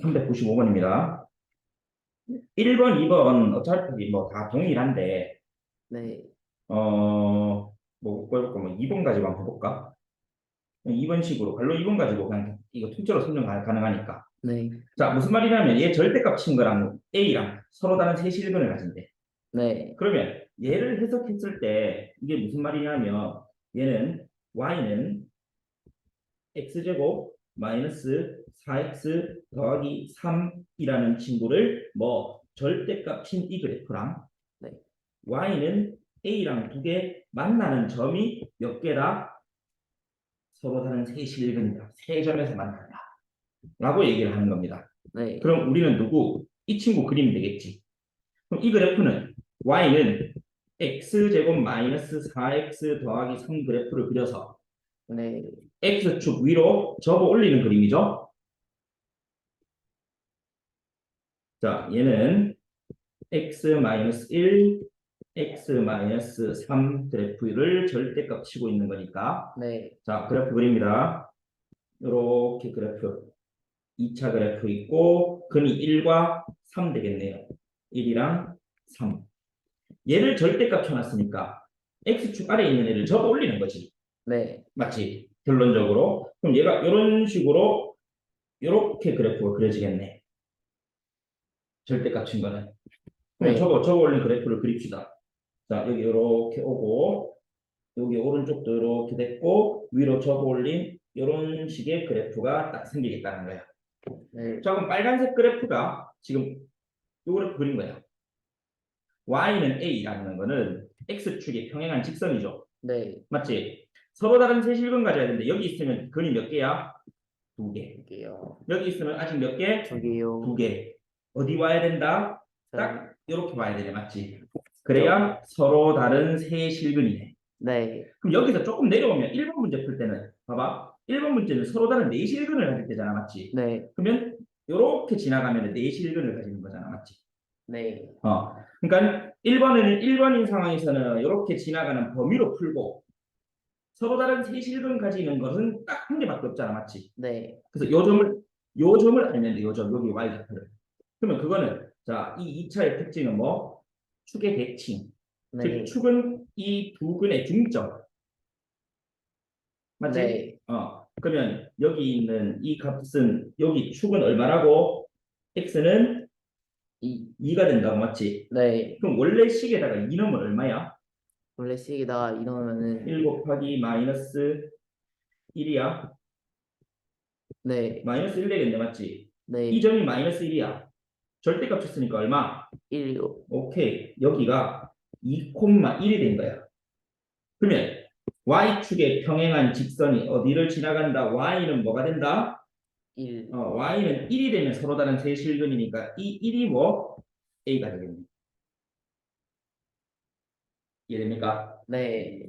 395번입니다. 1번, 2번 어차피 뭐 다 동일한데 네, 어, 뭐 볼까 뭐 2번 가지고 한번 해볼까? 2번 식으로 갈로 2번 가지고 그냥 이거 통째로 설명 가- 가능하니까. 네, 자, 무슨 말이냐면 얘 절대값 친 거랑 A랑 서로 다른 세실근을 가진대. 네, 그러면 얘를 해석했을 때 이게 무슨 말이냐면 얘는 y는 x제곱 마이너스 4x 더하기 3이라는 친구를 뭐 절대값인 이 그래프랑 네. y는 a랑 두 개 만나는 점이 몇 개다? 서로 다른 세실근이다. 세 점에서 만난다. 라고 얘기를 하는 겁니다. 네, 그럼 우리는 누구? 이 친구 그리면 되겠지. 그럼 이 그래프는 y는 x제곱 마이너스 4x 더하기 3 그래프를 그려서 네, x축 위로 접어 올리는 그림이죠. 자, 얘는 x 마이너스 1, x 마이너스 3 그래프를 절대값 치고 있는 거니까 네, 자, 그래프 그립니다. 이렇게 그래프. 2차 그래프 있고 근이 1과 3 되겠네요. 1이랑 3. 얘를 절대값 쳐놨으니까 x축 아래에 있는 애를 접어 올리는 거지. 네, 맞지? 결론적으로. 그럼 얘가 이런 식으로 이렇게 그래프가 그려지겠네. 절대값 친 거는. 그럼 네. 접어, 접어 올린 그래프를 그립시다. 자, 여기 이렇게 오고 여기 오른쪽도 이렇게 됐고 위로 접어 올린 이런 식의 그래프가 딱 생기겠다는 거야. 네, 자, 그럼 빨간색 그래프가 지금 요 그래프 그린 거야. y는 a라는 거는 x축의 평행한 직선이죠. 네, 맞지? 서로 다른 세 실근 가져야 되는데 여기 있으면 근이 몇 개야? 두 개. 여기요, 여기 있으면 아직 몇 개? 저기요, 두 개. 어디 와야 된다? 딱 이렇게 봐야 되네, 맞지? 그래야 서로 다른 세 실근이네. 네, 그럼 여기서 조금 내려오면 1번 문제 풀 때는 봐봐. 1번 문제는 서로 다른 네 실근을 가질 때잖아, 맞지? 네, 그러면 이렇게 지나가면 네 실근을 가지는 거잖아, 맞지? 네, 어. 그러니까 1번은 1번인 상황에서는 이렇게 지나가는 범위로 풀고 서로 다른 세실근 가지는 것은 딱 한 개밖에 없잖아, 맞지? 네, 그래서 요 점을 요 점을 알면 돼, 요 점, 여기 y 좌표를. 그러면 그거는 자, 이 2차의 특징은 뭐? 축의 대칭. 네, 즉 축은 이 두 근의 중점. 맞지? 네, 어. 그러면 여기 있는 이 값은 여기 축은 얼마라고? x는 이, 2가 된다고 맞지? 네, 그럼 원래 식에다가 2 넣으면 얼마야? 원래 식이다 이러면은 1 곱하기 마이너스 1이야. 네, 마이너스 1 되겠네, 맞지? 네, 이 점이 마이너스 1이야. 절대값 쳤으니까 얼마? 1요, 오케이. 여기가 2,1이 된 거야. 그러면 y축의 평행한 직선이 어디를 지나간다? y는 뭐가 된다? 1, 어, y는 1이 되면 서로 다른 세실근이니까 이 1이 뭐? a가 되겠네. 이해됩니까? 네,